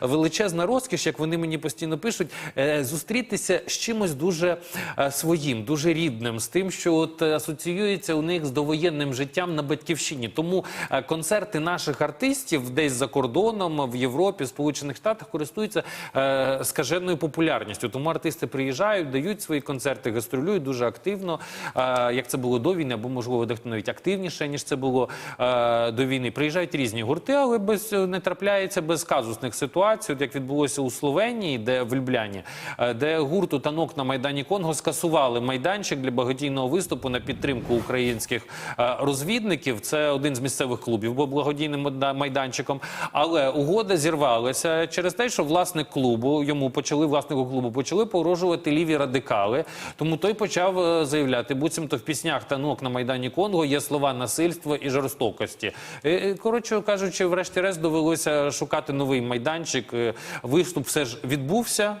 величезна розкіш, як вони мені постійно пишуть, е, зустрітися з чимось дуже е, своїм, дуже рідним, з тим, що от е, асоціюється у них з довоєнним життям на батьківщині. Тому концерти наших артистів десь за кордоном в Європі, Сполучених Штатах користуються скаженою популярністю. Тому артисти приїжджають, дають свої концерти, гастролюють дуже активно, як це було до війни, або можливо дехто навіть активніше ніж це було до війни. Приїжджають різні гурти, але без не трапляється без казусних ситуацій, от як відбулося у Словенії, де в Любляні, е, де гурту танок на майдані Конго скасували майданчик для благодійного виступу на підтримку українських е, розвідників. Це один з місцевих клубів, був благодійним майданчиком. Але угода зірвалася через те, що власник клубу йому почали власнику клубу почали погрожувати ліві радикали. Тому той почав е, заявляти, буцімто в піснях танок на майдані Конго є слова насильства і жорстокості. Коротше кажучи, врешті-решт довелося шукати новий майданчик. Е, Виступ все ж відбувся.